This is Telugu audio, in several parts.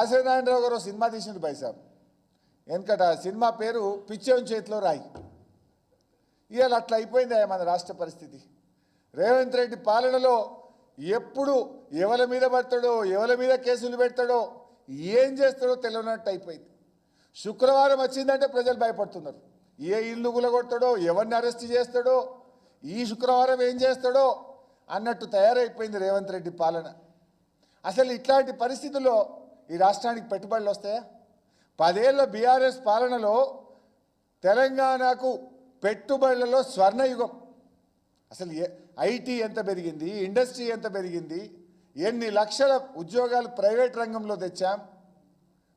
ఆశనారాయణరావు గారు సినిమా తీసిండు పైసాబ్ వెనకట ఆ సినిమా పేరు పిచ్చేం చేతిలో రాయి. ఇవాళ అట్లా అయిపోయింది మన రాష్ట్ర పరిస్థితి. రేవంత్ రెడ్డి పాలనలో ఎప్పుడు ఎవరి మీద పడతాడో ఎవరి మీద కేసులు పెడతాడో ఏం చేస్తాడో తెలియనట్టు అయిపోయింది. శుక్రవారం వచ్చిందంటే ప్రజలు భయపడుతున్నారు. ఏ ఇల్లు గులగొడతాడో ఎవరిని అరెస్ట్ చేస్తాడో ఈ శుక్రవారం ఏం చేస్తాడో అన్నట్టు తయారైపోయింది రేవంత్ రెడ్డి పాలన. అసలు ఇట్లాంటి పరిస్థితుల్లో ఈ రాష్ట్రానికి పెట్టుబడులు వస్తాయా? పదేళ్ళ బీఆర్ఎస్ పాలనలో తెలంగాణకు పెట్టుబడులలో స్వర్ణయుగం. అసలు ఏ ఐటీ ఎంత పెరిగింది? ఇండస్ట్రీ ఎంత పెరిగింది? ఎన్ని లక్షల ఉద్యోగాలు ప్రైవేట్ రంగంలో తెచ్చాం?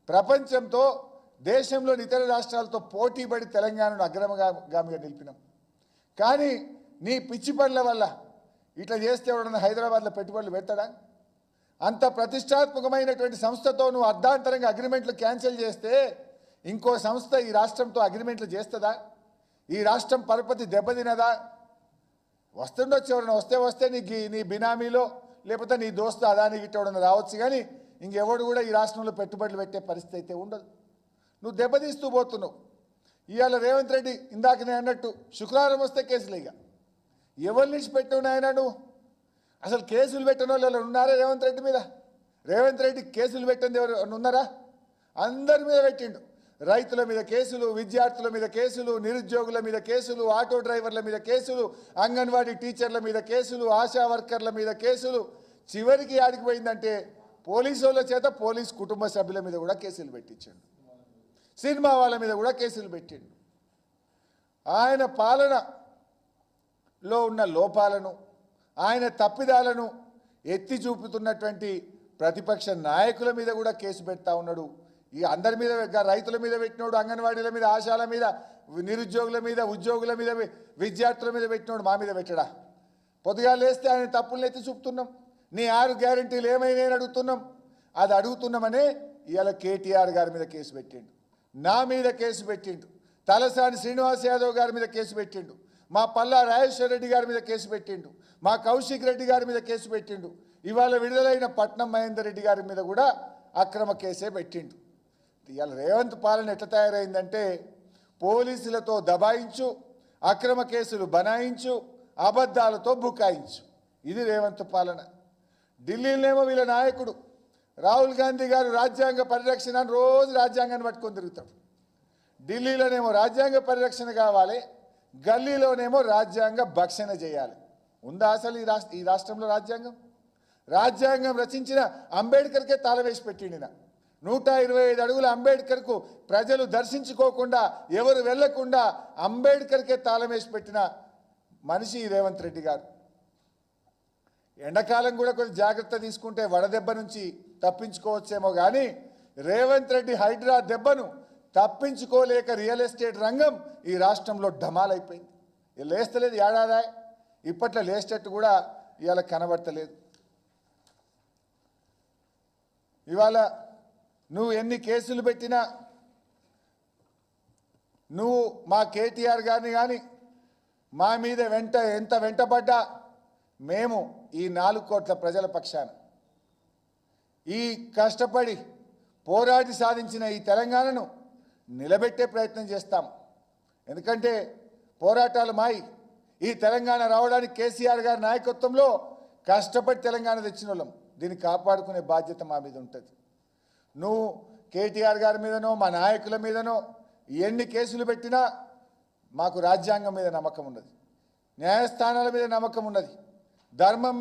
ప్రపంచంతో దేశంలోని ఇతర రాష్ట్రాలతో పోటీపడి తెలంగాణను అగ్రమగామిగా నిలిపినాం. కానీ నీ పిచ్చి పనుల వల్ల ఇట్లా చేస్తే ఎవడన్నా హైదరాబాద్లో పెట్టుబడులు పెడతాడా? అంత ప్రతిష్టాత్మకమైనటువంటి సంస్థతో నువ్వు అర్ధాంతరంగా అగ్రిమెంట్లు క్యాన్సిల్ చేస్తే ఇంకో సంస్థ ఈ రాష్ట్రంతో అగ్రిమెంట్లు చేస్తుందా? ఈ రాష్ట్రం పరపతి దెబ్బతినదా? వస్తుండొచ్చు ఎవరైనా వస్తే వస్తే నీకు నీ బినామీలో లేకపోతే నీ దోస్తు అదాని ఇట్టవడం రావచ్చు కానీ ఇంకెవడు కూడా ఈ రాష్ట్రంలో పెట్టుబడులు పెట్టే పరిస్థితి అయితే ఉండదు. నువ్వు దెబ్బతీస్తూ పోతున్నావు. ఇవాళ రేవంత్ రెడ్డి ఇందాక నేను అన్నట్టు శుక్రవారం వస్తే కేసులు ఇక ఎవరి నుంచి పెట్టావు నాయన నువ్వు? అసలు కేసులు పెట్టిన వాళ్ళు ఉన్నారా రేవంత్ రెడ్డి మీద? రేవంత్ రెడ్డి కేసులు పెట్టింది ఎవరు ఉన్నారా? అందరి మీద పెట్టిండు. రైతుల మీద కేసులు విద్యార్థుల మీద కేసులు నిరుద్యోగుల మీద కేసులు ఆటో డ్రైవర్ల మీద కేసులు అంగన్వాడీ టీచర్ల మీద కేసులు ఆశా వర్కర్ల మీద కేసులు. చివరికి ఆడికిపోయిందంటే పోలీసు వాళ్ళ చేత పోలీస్ కుటుంబ సభ్యుల మీద కూడా కేసులు పెట్టించండు. సినిమా వాళ్ళ మీద కూడా కేసులు పెట్టిండు. ఆయన పాలనలో ఉన్న లోపాలను ఆయన తప్పిదాలను ఎత్తి చూపుతున్నటువంటి ప్రతిపక్ష నాయకుల మీద కూడా కేసు పెడతా ఉన్నాడు. ఈ అందరి మీద రైతుల మీద పెట్టినోడు అంగన్వాడీల మీద ఆశాల మీద నిరుద్యోగుల మీద ఉద్యోగుల మీద విద్యార్థుల మీద పెట్టినోడు మా మీద పెట్టడా? పొద్దుగా లేస్తే ఆయన తప్పులను ఎత్తి చూపుతున్నాం. నీ ఆరు గ్యారంటీలు ఏమైనా అడుగుతున్నాం. అది అడుగుతున్నామనే ఇవాళ కేటీఆర్ గారి మీద కేసు పెట్టిండు. నా మీద కేసు పెట్టిండు. తలసాని శ్రీనివాస్ యాదవ్ గారి మీద కేసు పెట్టిండు. మా పల్లా రాజేశ్వర రెడ్డి గారి మీద కేసు పెట్టిండు. మా కౌశిక్ రెడ్డి గారి మీద కేసు పెట్టిండు. ఇవాళ విడుదలైన పట్నం మహేందర్ రెడ్డి గారి మీద కూడా అక్రమ కేసే పెట్టిండు. ఇవాళ రేవంత్ పాలన ఎట్లా తయారైందంటే పోలీసులతో దబాయించు అక్రమ కేసులు బనాయించు అబద్ధాలతో బుకాయించు. ఇది రేవంత్ పాలన. ఢిల్లీలోనేమో వీళ్ళ నాయకుడు రాహుల్ గాంధీ గారు రాజ్యాంగ పరిరక్షణ రోజు రాజ్యాంగాన్ని పట్టుకొని తిరుగుతాడు. ఢిల్లీలోనేమో రాజ్యాంగ పరిరక్షణ కావాలి గల్లీలోనేమో రాజ్యాంగ భక్షణ చేయాలి. ఉందా అసలు ఈ రాష్ట్ర ఈ రాష్ట్రంలో రాజ్యాంగం? రాజ్యాంగం రచించిన అంబేద్కర్కే తాళవేసి పెట్టిండిన. నూట ఇరవై ఐదు అడుగుల అంబేద్కర్కు ప్రజలు దర్శించుకోకుండా ఎవరు వెళ్ళకుండా అంబేద్కర్కే తాళం వేసి పెట్టిన మనిషి రేవంత్ రెడ్డి గారు. ఎండాకాలం కూడా కొంచెం జాగ్రత్త తీసుకుంటే వడదెబ్బ నుంచి తప్పించుకోవచ్చేమో కానీ రేవంత్ రెడ్డి హైడ్రా దెబ్బను తప్పించుకోలేక రియల్ ఎస్టేట్ రంగం ఈ రాష్ట్రంలో ఢమాలైపోయింది. లేస్తలేదు ఏడాదా ఇప్పట్లో లేచేటట్టు కూడా ఇవాళ కనబడతలేదు. ఇవాళ నువ్వు ఎన్ని కేసులు పెట్టినా నువ్వు మా కేటీఆర్ గారిని కానీ మా మీద వెంట ఎంత వెంటబడ్డా మేము ఈ నాలుగు కోట్ల ప్రజల పక్షాన. ఈ కష్టపడి పోరాడి సాధించిన ఈ తెలంగాణను నిలబెట్టే ప్రయత్నం చేస్తాం. ఎందుకంటే పోరాటాలు మాయి. ఈ తెలంగాణ రావడానికి కేసీఆర్ గారి నాయకత్వంలో కష్టపడి తెలంగాణ తెచ్చిన వాళ్ళం దీన్ని కాపాడుకునే బాధ్యత మా మీద ఉంటుంది. నువ్వు కేటీఆర్ గారి మీదనో మా నాయకుల మీదనో ఎన్ని కేసులు పెట్టినా మాకు రాజ్యాంగం మీద నమ్మకం ఉన్నది. న్యాయస్థానాల మీద నమ్మకం ఉన్నది. ధర్మం